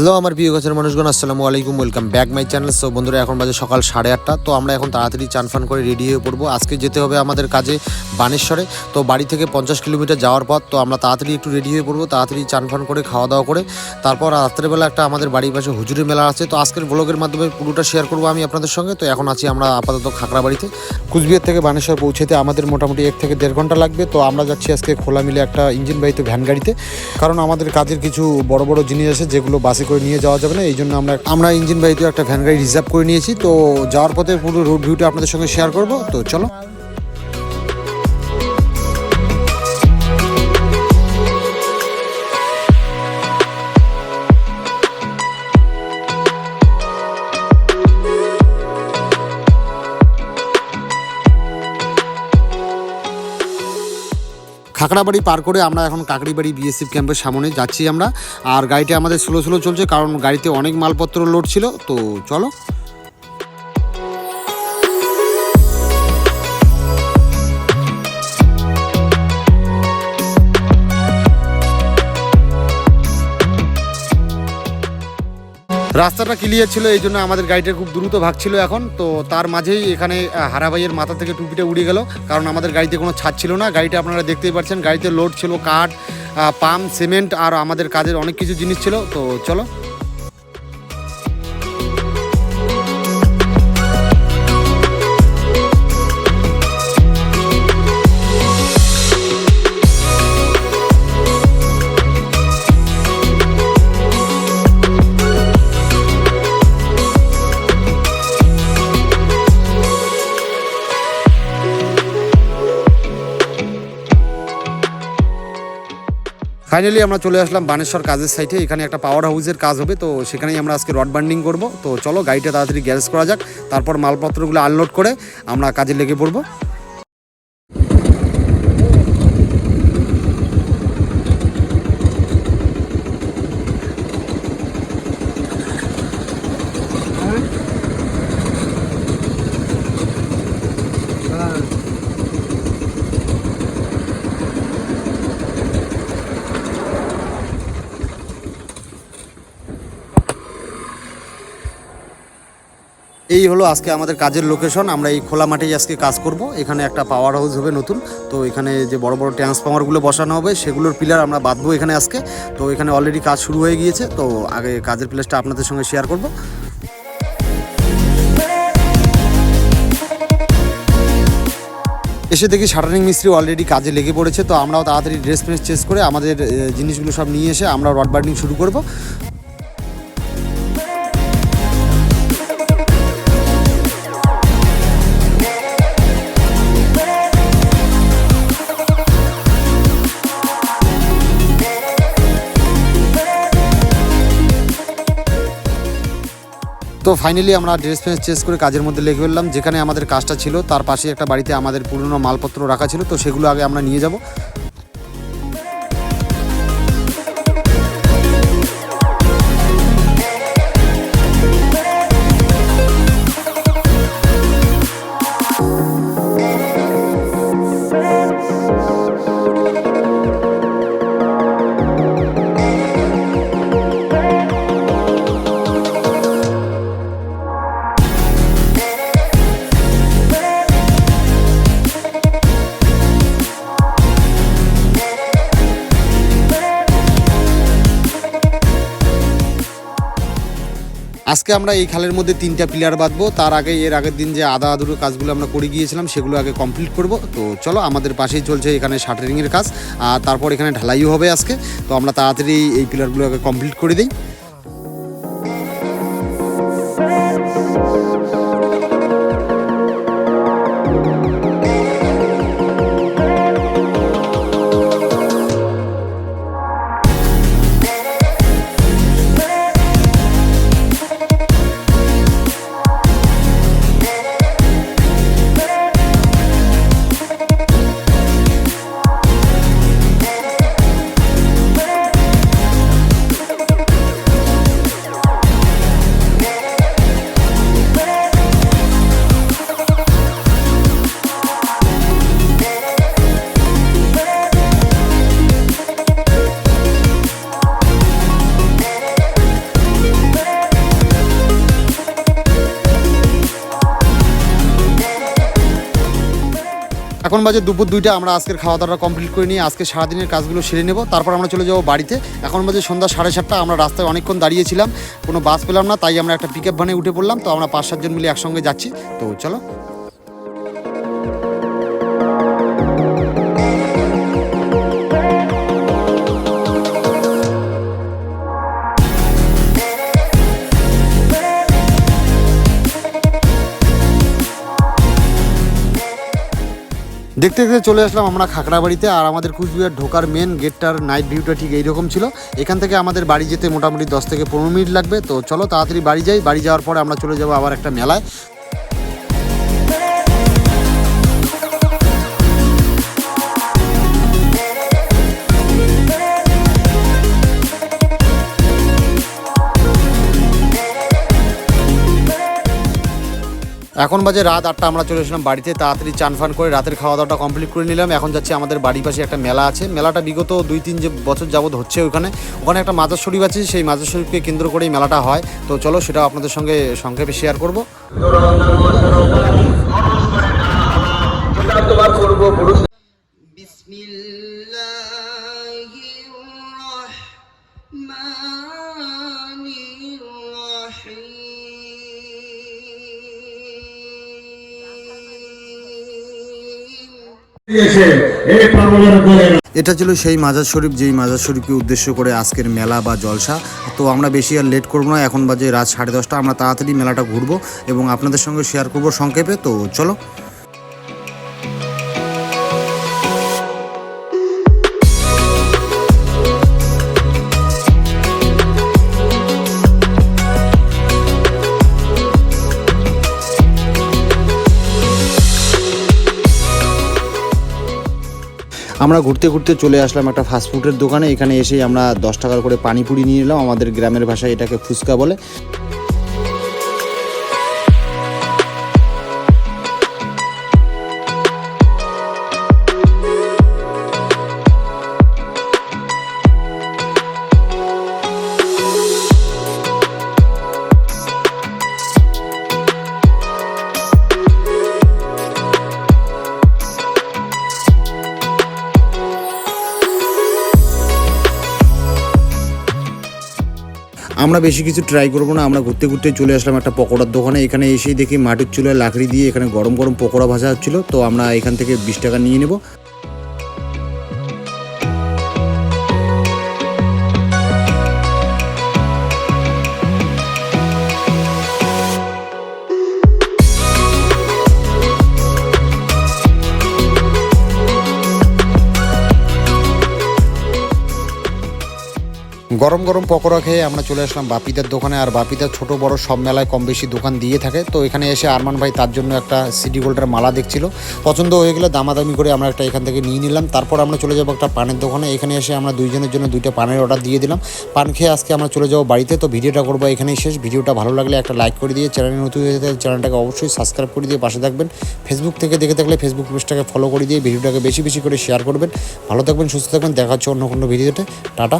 Hello, আমার প্রিয় গাছের মানুষগণ, আসসালামু আলাইকুম, welcome back my channel. So বন্ধুরা, এখন বাজে সকাল সাড়ে আটটা। তো আমরা এখন তাড়াতাড়ি চান ফান করে রেডি হয়ে পড়ব। আজকে যেতে হবে আমাদের কাজে বানেশ্বরে। তো বাড়ি থেকে পঞ্চাশ কিলোমিটার যাওয়ার পর তো আমরা তাড়াতাড়ি একটু রেডি হয়ে পড়ব, তাড়াতাড়ি চান ফান করে খাওয়া দাওয়া করে। তারপর রাত্রেবেলা একটা আমাদের বাড়ির পাশে হুজুরি মেলা আছে। তো আজকের ব্লগের মাধ্যমে পুরোটা শেয়ার করব আমি আপনাদের সঙ্গে। তো এখন আছি আমরা আপাতত খাগড়াবাড়িতে। কুচবিহার থেকে বানেশ্বর পৌঁছেতে আমাদের মোটামুটি এক থেকে দেড় ঘণ্টা লাগবে। তো আমরা যাচ্ছি আজকে খোলা মিলে একটা ইঞ্জিন বাহিত ভ্যান গাড়িতে। কারণ আমাদের কাজের কিছু বড় বড় জিনিস আছে, যেগুলো বাসে করে নিয়ে যাওয়া যাবে না, এই জন্য আমরা আমরা ইঞ্জিন বাড়িতে একটা ভ্যান গাড়ি রিজার্ভ করে নিয়েছি। তো যাওয়ার পথে পুরো রোড ভিউটা আপনাদের সঙ্গে শেয়ার করব। তো চলো। খাকড়াবাড়ি পার করে আমরা এখন কাকড়িবাড়ি বিএসএফ ক্যাম্পের সামনে যাচ্ছি আমরা। আর গাড়িটা আমাদের স্লো স্লো চলছে কারণ গাড়িতে অনেক মালপত্র লোড ছিল। তো চলো। রাস্তাটা ক্লিয়ার ছিল, এই জন্য আমাদের গাড়িটা খুব দ্রুত ভাগছিল এখন। তো তার মাঝেই এখানে হারাবাইয়ের মাথা থেকে টুপিটা উড়ে গেল। কারণ আমাদের গাড়িতে কোনো ছাদ ছিল না। গাড়িটা আপনারা দেখতেই পাচ্ছেন, গাড়িতে লোড ছিল, কাঠ পাম্প সিমেন্ট আর আমাদের কাজের অনেক কিছু জিনিস ছিল। তো চলো ফাইনালি আমরা চলে আসলাম বানেশ্বর কাজের সাইটে এখানে একটা পাওয়ার হাউসের কাজ হবে, তো সেখানেই আমরা আজকে রড বান্ডিং করব। তো চলো গাড়িটা তাড়াতাড়ি গ্যারেজ করা যাক, তারপর মালপত্রগুলো আনলোড করে আমরা কাজে লেগে পড়ব। এই হলো আজকে আমাদের কাজের লোকেশন আমরা এই খোলা মাঠেই আজকে কাজ করব। এখানে একটা পাওয়ার হাউস হবে নতুন। তো এখানে যে বড় বড় ট্রান্সফর্মারগুলো বসানো হবে, সেগুলোর পিলার আমরা বাঁধবো এখানে আজকে। তো এখানে অলরেডি কাজ শুরু হয়ে গিয়েছে। তো আগে কাজের প্লেসটা আপনাদের সঙ্গে শেয়ার করব। এসে দেখি শাটারিং মিস্ত্রি অলরেডি কাজে লেগে পড়েছে। তো আমরাও তাড়াতাড়ি ড্রেস ফ্রেস চেঞ্জ করে আমাদের জিনিসগুলো সব নিয়ে এসে আমরা রড বার্ডিং শুরু করব। তো ফাইনালি আমরা ড্রেস ফ্রেস চেঞ্জ করে কাজের মধ্যে লেগে ফেললাম যেখানে আমাদের কাজটা ছিল, তার পাশে একটা বাড়িতে আমাদের পুরনো মালপত্র রাখা ছিল, তো সেগুলো আগে আমরা নিয়ে যাব। আজকে আমরা এই খালের মধ্যে তিনটা পিলার বাঁধবো। তার আগে, এর আগের দিন যে আদা আধুর কাজগুলো আমরা করে গিয়েছিলাম, সেগুলো আগে কমপ্লিট করব। তো চলো, আমাদের পাশেই চলছে এখানে শাটারিংয়ের কাজ। আর তারপর এখানে ঢালাইও হবে আজকে। তো আমরা তাড়াতাড়ি এই পিলারগুলো আগে কমপ্লিট করে দিই। এখন বাজে দুপুর দুইটা, আমরা আজকের খাওয়া দাওয়া কমপ্লিট করে নিয়ে আজকে সারাদিনের কাজগুলো সেরে নেব। তারপর আমরা চলে যাব বাড়িতে। এখন বাজে সন্ধ্যা সাড়ে সাতটা, আমরা রাস্তায় অনেকক্ষণ দাঁড়িয়েছিলাম। কোনো বাস পেলাম না, তাই আমরা একটা পিক আপ উঠে পড়লাম। তো আমরা পাঁচ সাতজন মিলে একসঙ্গে যাচ্ছি। তো চলো। দেখতে দেখতে চলে আসলাম আমরা খাকড়াবাড়িতে আর আমাদের কুচবিহার ঢোকার মেন গেটটার নাইট ভিউটা ঠিক এইরকম ছিল। এখান থেকে আমাদের বাড়ি যেতে মোটামুটি দশ থেকে পনেরো মিনিট লাগবে। তো চলো তাড়াতাড়ি বাড়ি যাই। বাড়ি যাওয়ার পরে আমরা চলে যাব আবার একটা মেলায়। এখন বাজে রাত আটটা, আমরা চলে এসেছিলাম বাড়িতে, তাড়াতাড়ি চান ফান করে রাতের খাওয়া দাওয়াটা কমপ্লিট করে নিলাম। এখন যাচ্ছি আমাদের বাড়ির পাশে একটা মেলা আছে। মেলাটা বিগত দুই তিন যে বছর যাবৎ হচ্ছে ওখানে ওখানে একটা মাদার শরীফ আছে, সেই মাদার শরীফকে কেন্দ্র করেই মেলাটা হয়। তো চলো সেটাও আপনাদের সঙ্গে সংক্ষেপে শেয়ার করব। এটা ছিল সেই মাজার শরীফ, যেই মাজার শরীফকে উদ্দেশ্য করে আজকের মেলা বা জলসা। তো আমরা বেশি আর লেট করব না, এখন বাজে রাত সাড়ে দশটা। আমরা তাড়াতাড়ি মেলাটা ঘুরবো এবং আপনাদের সঙ্গে শেয়ার করব সংক্ষেপে। তো চলো। আমরা ঘুরতে ঘুরতে চলে আসলাম একটা ফাস্টফুডের দোকানে। এখানে এসে আমরা দশ টাকার করে পানিপুরি নিয়ে এলাম। আমাদের গ্রামের ভাষায় এটাকে ফুচকা বলে। আমরা বেশি কিছু ট্রাই করব না, আমরা ঘুরতে ঘুরতে চলে আসলাম একটা পকোড়ার দোকানে। এখানে এসেই দেখি মাটির চুলায় লাকড়ি দিয়ে এখানে গরম গরম পকোড়া ভাজা হচ্ছিল, তো আমরা এখান থেকে বিশ টাকা নিয়ে নেব। গরম গরম পকোড়া খেয়ে আমরা চলে আসলাম বাপিদার দোকানে। আর বাপিদার ছোট বড় সব মেলায় কম বেশি দোকান দিয়ে থাকে। তো এখানে এসে আরমান ভাই তার জন্য একটা সিটি গোল্ডের মালা দেখছিল। পছন্দ হয়ে গেলে দামাদামি করে আমরা একটা এখান থেকে নিয়ে নিলাম। তারপর আমরা চলে যাব একটা পানের দোকানে। এখানে এসে আমরা দুইজনের জন্য দুইটা পানের অর্ডার দিয়ে দিলাম। পান খেয়ে আজকে আমরা চলে যাব বাড়িতে। তো ভিডিওটা করব এখানেই শেষ। ভিডিওটা ভালো লাগলে একটা লাইক করে দিয়ে চ্যানেলে নতুন হয়ে চ্যানেলটাকে অবশ্যই সাবস্ক্রাইব করে দিয়ে পাশে থাকবেন। ফেসবুক থেকে দেখে থাকলে ফেসবুক পেজটাকে ফলো করে দিয়ে ভিডিওটাকে বেশি বেশি করে শেয়ার করবেন। ভালো থাকবেন, সুস্থ থাকবেন। দেখা হচ্ছে অন্য কোনো ভিডিওতে। টাটা